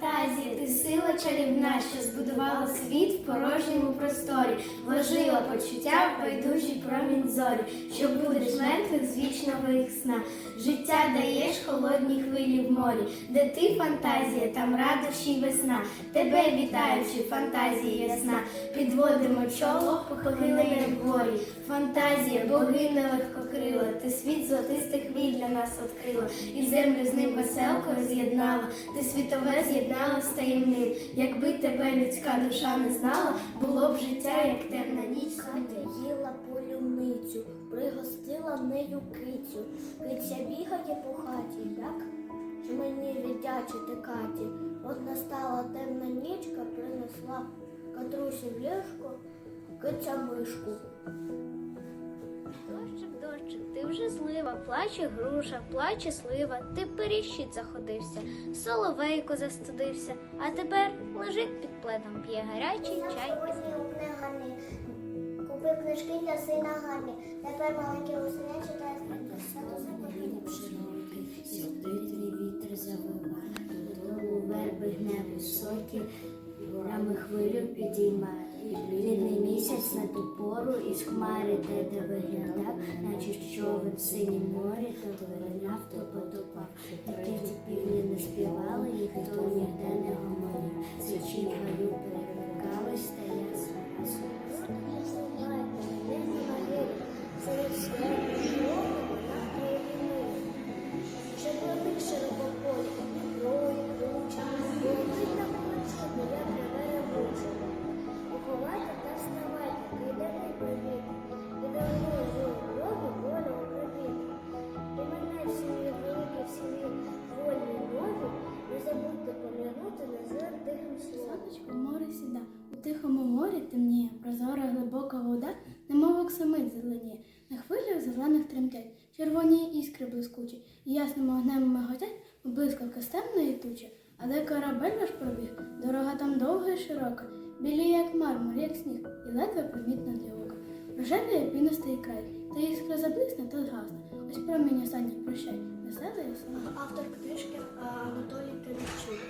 Фантазія, ти сила чарівна, що збудувала світ в порожньому просторі, вложила почуття в байдужий промінь зорі, що будеш мертвих з вічного їх сна. Життя даєш холодні хвилі в морі, де ти фантазія, там радощі й весна. Тебе вітаючи, фантазія ясна, підводимо чоло, похилене вгорі. Фантазія, богиня легкокрила, ти світ золотистих хвиль для нас відкрила, і землю з ним веселкою з'єднала, ти світове з'єднала з таємним. Якби тебе людська душа не знала, було б життя, як темна ніч. Катя їла полюницю, пригостила нею кицю. Киця бігає по хаті, як мені віддячити Каті. От настала темна нічка, принесла Катрусі в ліжко, киця мишку. Дощик, дощик, ти вже злива, плаче груша, плаче слива, ти періщить заходився, соловейко застудився, а тепер лежить під пледом, п'є гарячий чай. Купив книжки для сина Гарні. Тепер маленький усиня читає Сюди твій вітер завива, додолу верби невисокі, горами хвилю підіймає. Рідний місяць на ту пору із хмари те, де виглядав, наче човен в синім морі, то виринав, то потопав. Такі ті півні не співали, ніхто ніде зелених тремтять, червоні іскри блискучі, і ясним огнем миготять, у блискавка темної тучі. А де корабель ваш пробіг, дорога там довга і широка, білі, як мармур, як сніг, і ледве помітна для ока. Рожевий пінистий край, та іскра заблисне та згасне. Ось промінь останній прощай, веселий сон. Автор книжки Анатолій Киричук.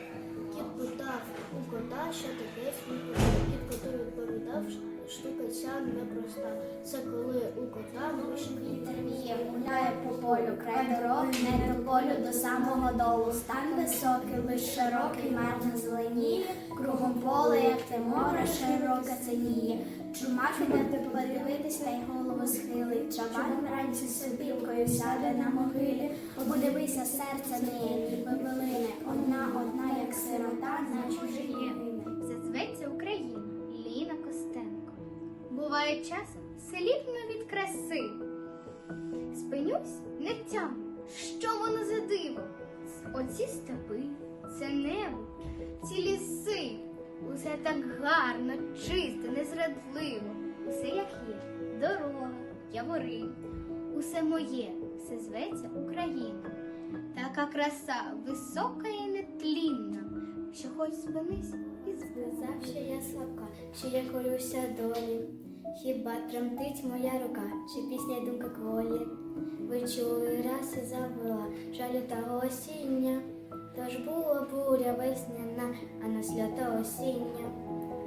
Кіт питав у кота, що таке сміху. Кіт коту відповідав, штука ця непроста. Це коли у кота Віє, гуляє по полю, край дороги, не до полю до самого долу. Стан високий, лиш широкий, марно зеленіє, кругом поле, як те море, широке синіє. Чума піде подивитись, та й голову схилить. Чабан вранці з сяде на могилі. Подивися, серце неє, ніби. Одна, одна, як сирота, на чужій гине. Зазветься Україна, Ліна Костенко. Буває часом сліпну від краси. Спинюсь, не втямлю, що воно за диво. Оці степи, це небо, ці ліси. Усе так гарно, чисто, незрадливо. Усе як є, дорога, явори. Усе моє, все зветься Україна. Така краса висока і нетлінна, що хоч спинись і що я слабка, що я корюся долі. Хіба тремтить моя рука, чи пісня й думка кволі? Ви чули раз і забула жалю та осіння. Тож була буря весняна, а на сльота осіння.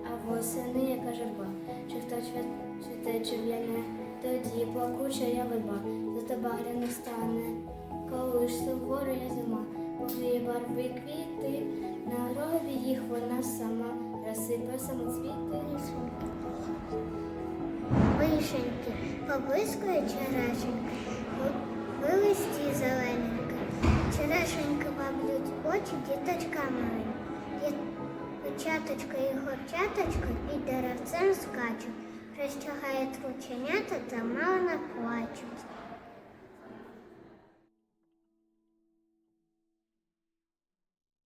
А восени яка журба, чи хто цвіте чи в'яне, тоді плакуча я верба, зато багряно стане. Коли ж суворує зима, повіє барви квіти, на рові їх вона сама розсипе самоцвіти. Вишеньки, поблискує черешенька, ви листі зелененькі. Черешеньки баблють очі діточка маленька. Дівчаточка і горчаточка під деревцем скачуть, розтягає трученята та мало наплачуть.